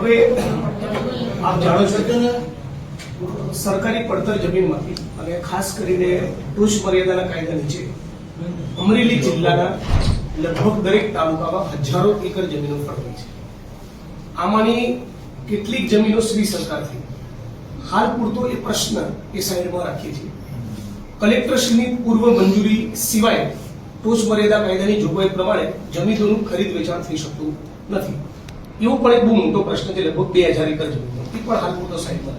આપ જાણો છો કે સરકારી પડતર જમીનમાંથી અને ખાસ કરીને ટોચ મર્યાદાના કાયદા નીચે અમરેલી જિલ્લાના લગભગ દરેક તાલુકામાં હજારો એકર જમીનો ફળવાઈ છે. આમાંની કેટલીક જમીનો શ્રી સરકારથી. હાલ પૂરતો એ પ્રશ્ન એ સાઈડમાં રાખીએ છીએ. કલેક્ટરશ્રીની પૂર્વ મંજૂરી સિવાય ટોચ મર્યાદા કાયદાની જોગવાઈ પ્રમાણે જમીનોનું ખરીદ વેચાણ થઈ શકતું નથી. એવો પણ એક બહુ મોટો પ્રશ્ન છે, લગભગ બે હજાર એકર જમીન એ પણ હાલ પૂરતો સાઈડમાં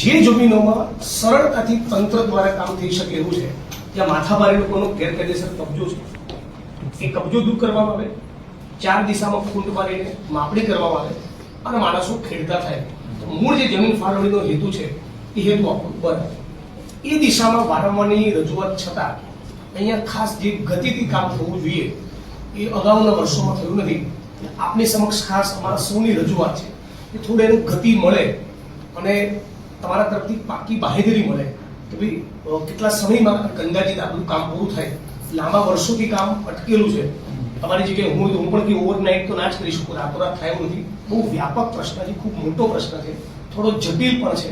જે જમીનોમાં સરળતાથી તંત્ર દ્વારા કામ થઈ શકે એવું છે, ત્યાં માથાભારે લોકોનો ગેરકાયદેસર કબજો છે. એ કબજો દૂર કરવામાં આવે, ચાર દિશામાં ખૂંટ મારીને માપણી કરવામાં આવે અને માણસો ખેડતા થાય. મૂળ જે જમીન ફાળવણીનો હેતુ છે, એ હેતુ આપણો બરાબર. એ દિશામાં વારંવારની રજૂઆત છતાં અહીંયા ખાસ જે ગતિથી કામ થવું જોઈએ, એ અગાઉના વર્ષોમાં થયું નથી. આપની સમક્ષ ખાસ અમારા સૌની રજૂઆત છે કે થોડું એનું ગતિ મળે અને તમારા તરફથી પાકી બાહેધરી મળે. કે ભાઈ કેટલા સમયમાં ગંગાજી આપણું કામ પૂરું થાય? લાંબા વર્ષોથી કામ અટકેલું છે. તમારી જગ્યાએ હું હું પણ કે ઓવરનાઇટ તો ના જ કરી શકું, રાતોરાત થાય નથી. બહુ વ્યાપક પ્રશ્ન છે, ખૂબ મોટો પ્રશ્ન છે. થોડો જટિલ પણ છે.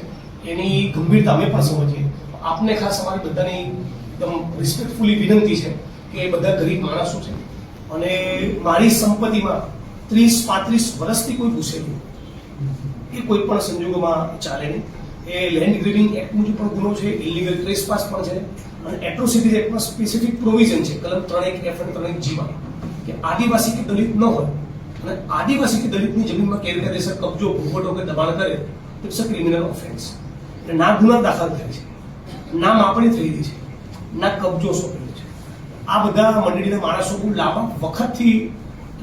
એની ગંભીરતા અમે પણ સમજીએ. આપને ખાસ અમારી બધાની એકદમ રિસ્પેક્ટફુલી વિનંતી છે કે એ બધા ગરીબ માણસો છે. અને મારી સંપત્તિમાં ત્રીસ, પાંત્રીસ વર્ષથી કોઈ ઘૂસેલું એ કોઈ પણ સંજોગોમાં ચાલે નહીં. એ લેન્ડ ગ્રીવિંગ એક્ટ મુજબ પણ ગુનો છે ઇલીગલ ટ્રેસપાસ પણ છે, અને એટ્રોસિટીઝ એક્ટમાં સ્પેસિફિક પ્રોવિઝન છે, કલમ ત્રણ એક એફ અને ત્રણ એક જીમાં કે આદિવાસી કે દલિત ન હોય, અને આદિવાસી કે દલિતની જમીનમાં ગેરકાયદેસર કબજો ભૂખવટો કે દબાણ કરે, તો ઇટ્સ અ ક્રિમિનલ ઓફેન્સ એટલે ના ગુના દાખલ થાય છે, ના માપણી થઈ રહી છે, ના કબજો સોંપેલો આ બધા મંડળીના માણસો લાંબા વખતથી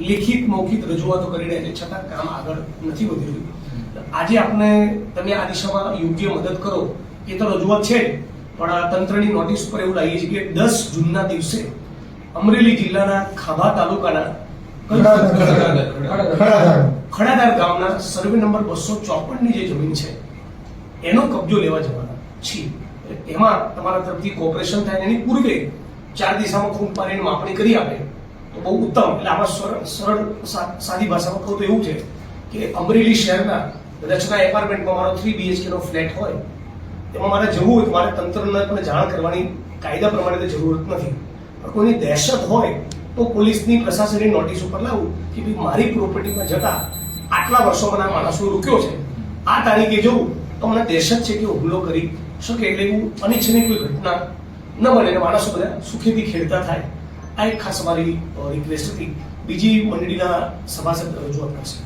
લેખિત મૌખિક રજૂઆતો કરી રહ્યા છે. છતાં કામ આગળ નથી વધી રહ્યું. આજે આપણે તમે આ દિશામાં યોગ્ય મદદ કરો એ તો રજૂઆત છે જ, પણ આ તંત્રની નોટિસ પર એવું લાગી છે કે દસ જૂનના દિવસે અમરેલી જિલ્લાના ખાભા તાલુકાના ખડાધાર. ખડાદાર ગામના સર્વે નંબર બસો ચોપનની જે જમીન છે એનો કબજો લેવા જવાના છીએ. એટલે એમાં તમારા તરફથી કોઓપરેશન થાય એની પૂર્વે ચાર દિશામાં ખૂંટ પાડીને માપણી કરી આપે તો બહુ ઉત્તમ. એટલે આમાં સરળ સરળ સાદી ભાષામાં કહું તો એવું છે કે અમરેલી શહેરના રચના એપાર્ટમેન્ટમાં મારો થ્રી બીએચકે નો ફ્લેટ હોય તેમાં મારે જવું હોય તો મારે તંત્રને પણ જાણ કરવાની કાયદા પ્રમાણે તો જરૂરત નથી. પણ કોઈની દહેશત હોય તો પોલીસની, પ્રશાસનની નોટિસ ઉપર લાવું કે ભાઈ મારી પ્રોપર્ટીમાં જતા આટલા વર્ષોમાં માણસો રોક્યો છે. આ તારીખે જવું તો મને દહેશત છે કે હુમલો કરી શકે એટલે એવું અનિચ્છનીય કોઈ ઘટના ન બને માણસો બધા સુખેથી ખેડતા થાય આ એક ખાસ અમારી રિક્વેસ્ટ હતી. બીજી મંડળીના સભાસદ રજૂઆત કરશે.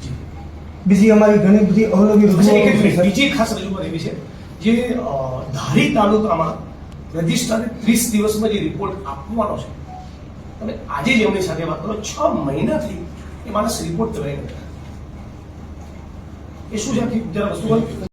બીજી અમારી ઘણી બધી અવલંબી. બીજી ખાસ રજૂઆત એવી છે જે ધારી તાલુકામાં રજિસ્ટ્રારે ત્રીસ દિવસમાં જે રિપોર્ટ આપવાનો છે. તમે આજે જ એમની સાથે વાત કરો છ મહિનાથી એ માણસ રિપોર્ટ કરાવી એ શું છે જરા વસ્તુ.